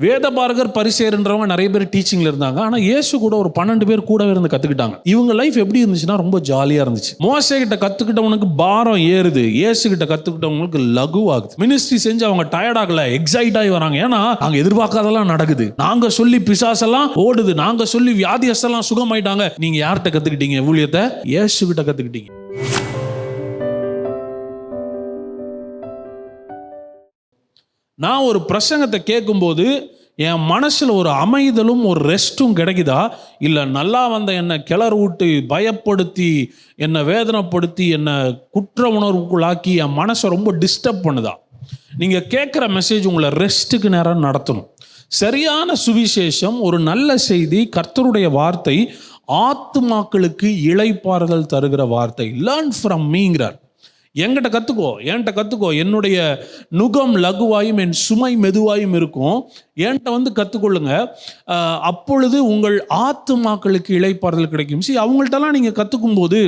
வேதபாரகர் பரிசேருன்றவங்க நிறைய பேர் டீச்சிங்ல இருந்தாங்க. ஆனா இயேசு கூட ஒரு பன்னெண்டு பேர் கூடவே இருந்து கத்துக்கிட்டாங்க. இவங்க லைஃப் எப்படி இருந்துச்சுன்னா ரொம்ப ஜாலியா இருந்துச்சு. மோசை கிட்ட கத்துக்கிட்டவனுக்கு பாரம் ஏறுது. இயேசு கிட்ட கத்துக்கிட்டவங்களுக்கு லகுவாகுது. மினிஸ்ட்ரி செஞ்சு அவங்க டயர்ட் ஆகல எக்ஸைட் ஆகி வராங்க. ஏன்னா அங்க எதிர்பார்க்காதெல்லாம் நடக்குது. நாங்க சொல்லி பிசாசெல்லாம் ஓடுது. நாங்க சொல்லி வியாதியெல்லாம் சுகமாயிட்டாங்க. நீங்க யார்கிட்ட கத்துக்கிட்டீங்க ஊழியத்தை? இயேசு கிட்ட கத்துக்கிட்டீங்க. நான் ஒரு பிரசங்கத்தை கேட்கும்போது என் மனசில் ஒரு அமைதலும் ஒரு ரெஸ்ட்டும் கிடைக்குதா? இல்லை நல்லா வந்த என்னை கிளறு விட்டு பயப்படுத்தி என்னை வேதனைப்படுத்தி என்னை குற்ற உணர்வுக்குள்ளாக்கி என் மனசை ரொம்ப டிஸ்டர்ப் பண்ணுதா? நீங்கள் கேட்குற மெசேஜ் உங்களை ரெஸ்ட்டுக்கு நேரம் நடத்தணும். சரியான சுவிசேஷம் ஒரு நல்ல செய்தி கர்த்தருடைய வார்த்தை ஆத்துமாக்களுக்கு இழைப்பாறுதல் தருகிற வார்த்தை. லேர்ன் ஃப்ரம் மீங்கிறார் என்கிட்ட கற்றுக்கோ என்கிட்ட கற்றுக்கோ என்னுடைய நுகம் லகுவாயும் என் சுமை மெதுவாயும் இருக்கும். என்கிட்ட வந்து கற்றுக்கொள்ளுங்க அப்பொழுது உங்கள் ஆத்துமாக்களுக்கு இழைப்பாறுதல் கிடைக்கும். சி அவங்கள்ட்டலாம் நீங்கள் கற்றுக்கும் போது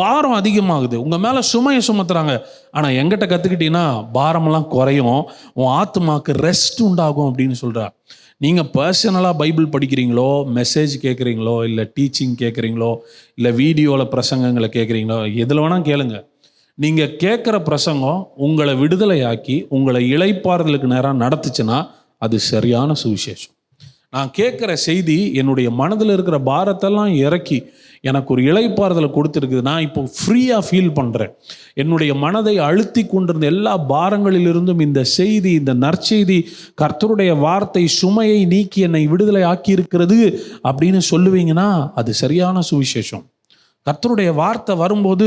பாரம் அதிகமாகுது. உங்கள் மேலே சுமையை சுமத்துறாங்க. ஆனால் எங்கிட்ட கற்றுக்கிட்டீங்கன்னா பாரமெல்லாம் குறையும். உன் ஆத்துமாக்கு ரெஸ்ட் உண்டாகும் அப்படின்னு சொல்கிறார் நீங்கள் பர்சனலாக பைபிள் படிக்கிறீங்களோ மெசேஜ் கேட்குறீங்களோ இல்லை டீச்சிங் கேட்குறீங்களோ இல்லை வீடியோவில் பிரசங்கங்களை கேட்குறீங்களோ எதில் வேணால் கேளுங்க. நீங்கள் கேட்குற பிரசங்கம் உங்களை விடுதலையாக்கி உங்களை இழைப்பாறுதலுக்கு நேரம் நடத்துச்சுன்னா அது சரியான சுவிசேஷம். நான் கேட்குற செய்தி என்னுடைய மனதில் இருக்கிற பாரத்தெல்லாம் இறக்கி எனக்கு ஒரு இழைப்பாறுதலை கொடுத்துருக்குது. நான் இப்போ ஃப்ரீயாக ஃபீல் பண்ணுறேன் என்னுடைய மனதை அழுத்தி கொண்டிருந்த எல்லா பாரங்களிலிருந்தும் இந்த செய்தி இந்த நற்செய்தி கர்த்தருடைய வார்த்தை சுமையை நீக்கி என்னை விடுதலை ஆக்கி இருக்கிறது அப்படின்னு சொல்லுவீங்கன்னா அது சரியான சுவிசேஷம். கர்த்தருடைய வார்த்தை வரும்போது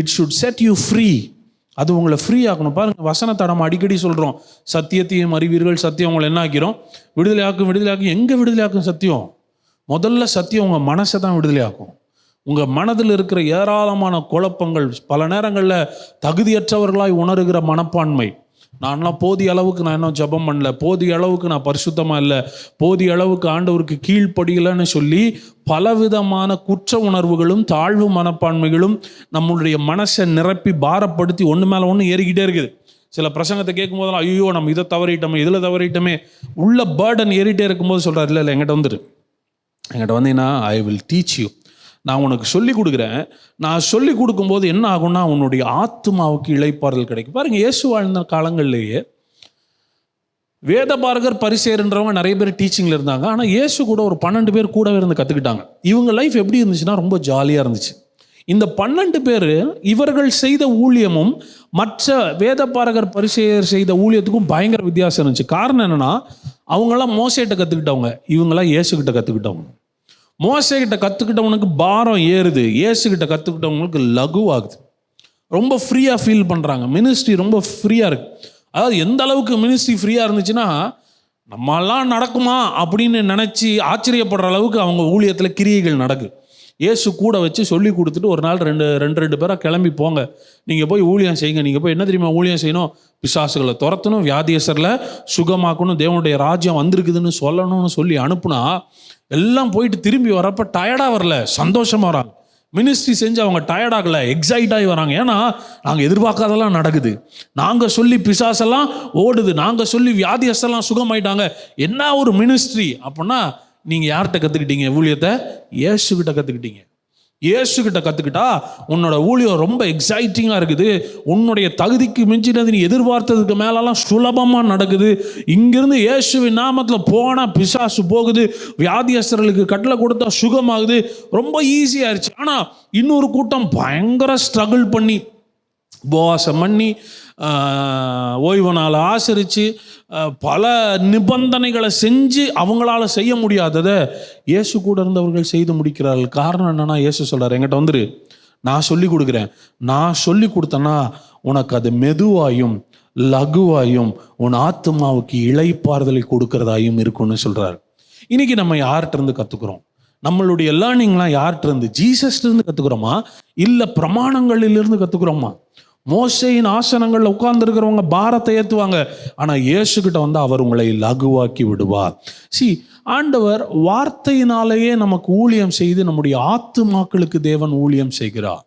it should set you free அது உங்களை ஃப்ரீ ஆக்கணும். பாருங்க வசனத்தை நம்ம அடிக்கடி சொல்கிறோம் சத்தியத்தையும் அறிவீர்கள் சத்தியம் உங்களை என்ன ஆக்கிறோம் விடுதலையாக்கும் விடுதலையாக்கும். எங்கே விடுதலையாக்கும் சத்தியம்? முதல்ல சத்தியம் உங்கள் மனசை தான் விடுதலையாக்கும். உங்கள் மனதில் இருக்கிற ஏராளமான குழப்பங்கள் பல நேரங்களில் தகுதியற்றவர்களாய் உணர்கிற மனப்பான்மை. நான்லாம் போதிய அளவுக்கு நான் இன்னும் ஜெபம் பண்ணல. போதிய அளவுக்கு நான் பரிசுத்தமாக இல்லை. போதிய அளவுக்கு ஆண்டவருக்கு கீழ்ப்படியலைன்னு சொல்லி பலவிதமான குற்ற உணர்வுகளும் தாழ்வு மனப்பான்மைகளும் நம்மளுடைய மனசை நிரப்பி பாரப்படுத்தி ஒன்று மேலே ஒன்று ஏறிக்கிட்டே இருக்குது. சில பிரசங்கத்தை கேட்கும் போதெல்லாம் ஐயோ நம்ம இதை தவறிட்டோமே இதில் தவறிட்டோமே. உள்ள பேர்டன் ஏறிட்டே இருக்கும்போது சொல்கிறார் இல்லை இல்லை எங்கிட்ட வந்துரு. என்கிட்ட வந்தீங்கன்னா ஐ வில் டீச் யூ நான் உனக்கு சொல்லி கொடுக்குறேன். நான் சொல்லி கொடுக்கும்போது என்ன ஆகும்னா உன்னுடைய ஆத்மாவுக்கு இழைப்பாறுதல் கிடைக்கும். பாருங்க இயேசு வாழ்ந்த காலங்கள்லேயே வேத பாரகர் பரிசேருன்றவங்க நிறைய பேர் டீச்சிங்கில் இருந்தாங்க. ஆனால் இயேசு கூட ஒரு பன்னெண்டு பேர் கூடவே இருந்து கற்றுக்கிட்டாங்க இவங்க லைஃப் எப்படி இருந்துச்சுன்னா ரொம்ப ஜாலியாக இருந்துச்சு. இந்த பன்னெண்டு பேர் இவர்கள் செய்த ஊழியமும் மற்ற வேத பாரகர் பரிசெயர் செய்த ஊழியத்துக்கும் பயங்கர வித்தியாசம் இருந்துச்சு. காரணம் என்னென்னா அவங்களாம் மோசையிட்ட கற்றுக்கிட்டவங்க இவங்களாம் இயேசுகிட்ட கற்றுக்கிட்டவங்க மோசைகிட்ட கற்றுக்கிட்டவனுக்கு பாரம் ஏறுது. இயேசுகிட்ட கற்றுக்கிட்டவங்களுக்கு லகுவாகுது. ரொம்ப ஃப்ரீயாக ஃபீல் பண்ணுறாங்க மினிஸ்ட்ரி ரொம்ப ஃப்ரீயாக இருக்கு. அதாவது எந்த அளவுக்கு மினிஸ்ட்ரி ஃப்ரீயாக இருந்துச்சுன்னா நம்மெல்லாம் நடக்குமா அப்படின்னு நினச்சி ஆச்சரியப்படுற அளவுக்கு அவங்க ஊழியத்தில் கிரியைகள் நடக்குது. இயேசு கூட வச்சு சொல்லி கொடுத்துட்டு ஒரு நாள் ரெண்டு ரெண்டு ரெண்டு பேராக கிளம்பி போங்க. நீங்கள் போய் ஊழியம் செய்யுங்க. நீங்கள் போய் என்ன தெரியுமா ஊழியம் செய்யணும்? பிசாசுகளை துரத்தணும் வியாதியசரில் சுகமாக்கணும் தேவனுடைய ராஜ்யம் வந்திருக்குதுன்னு சொல்லணும்னு சொல்லி அனுப்புனா எல்லாம் போயிட்டு திரும்பி வரப்போ டயர்டாக வரல சந்தோஷமாக வராங்க. மினிஸ்ட்ரி செஞ்சு அவங்க டயர்ட் ஆகல எக்ஸைட் ஆகி வராங்க. ஏன்னா நாங்கள் எதிர்பார்க்காதெல்லாம் நடக்குது. நாங்கள் சொல்லி பிசாசெல்லாம் ஓடுது. நாங்கள் சொல்லி வியாதியஸ்தெல்லாம் சுகமாயிட்டாங்க. என்ன ஒரு மினிஸ்ட்ரி அப்படின்னா நீங்கள் யார்கிட்ட கற்றுக்கிட்டீங்க ஊழியத்தை? இயேசுகிட்ட கற்றுக்கிட்டீங்க இயேசுகிட்ட கற்றுக்கிட்டா உன்னோட ஊழியம் ரொம்ப எக்ஸைட்டிங்காக இருக்குது. உன்னுடைய தகுதிக்கு மிஞ்சினது நீ எதிர்பார்த்ததுக்கு மேலெல்லாம் சுலபமாக நடக்குது. இங்கிருந்து இயேசுவின் நாமத்தில் போனால் பிசாசு போகுது. வியாதியஸ்தர்களுக்கு கட்டளை கொடுத்தா சுகமாகுது. ரொம்ப ஈஸியாயிருச்சு ஆனால் இன்னொரு கூட்டம் பயங்கர ஸ்ட்ரகிள் பண்ணி உபவாசம் பண்ணி ஓய்வு நாள் ஆசரித்து பல நிபந்தனைகளை செஞ்சு அவங்களால செய்ய முடியாததை இயேசு கூட இருந்தவர்கள் செய்து முடிக்கிறார்கள். காரணம் என்னன்னா இயேசு சொல்கிறார் என்கிட்ட வந்துரு. நான் சொல்லி கொடுக்குறேன். நான் சொல்லி கொடுத்தேன்னா உனக்கு அது மெதுவாயும் லகுவாயும் உன் ஆத்மாவுக்கு இளைப்பாறுதலை கொடுக்கறதாயும் இருக்கும்னு சொல்கிறார் இன்னைக்கு நம்ம யார்கிட்டருந்து கற்றுக்குறோம் நம்மளுடைய லேர்னிங்லாம் யார்கிட்ட இருந்து? ஜீசஸ்ல இருந்து இல்லை பிரமாணங்களிலிருந்து கற்றுக்குறோமா மோசையின் ஆசனங்களில் உட்கார்ந்துருக்கிறவங்க பாரத்தை ஏற்றுவாங்க ஆனால் இயேசுக்கிட்ட வந்து அவர் உங்களை லகுவாக்கி விடுவார். சி ஆண்டவர் வார்த்தையினாலேயே நமக்கு ஊழியம் செய்து நம்முடைய ஆத்துமாக்களுக்கு தேவன் ஊழியம் செய்கிறார்.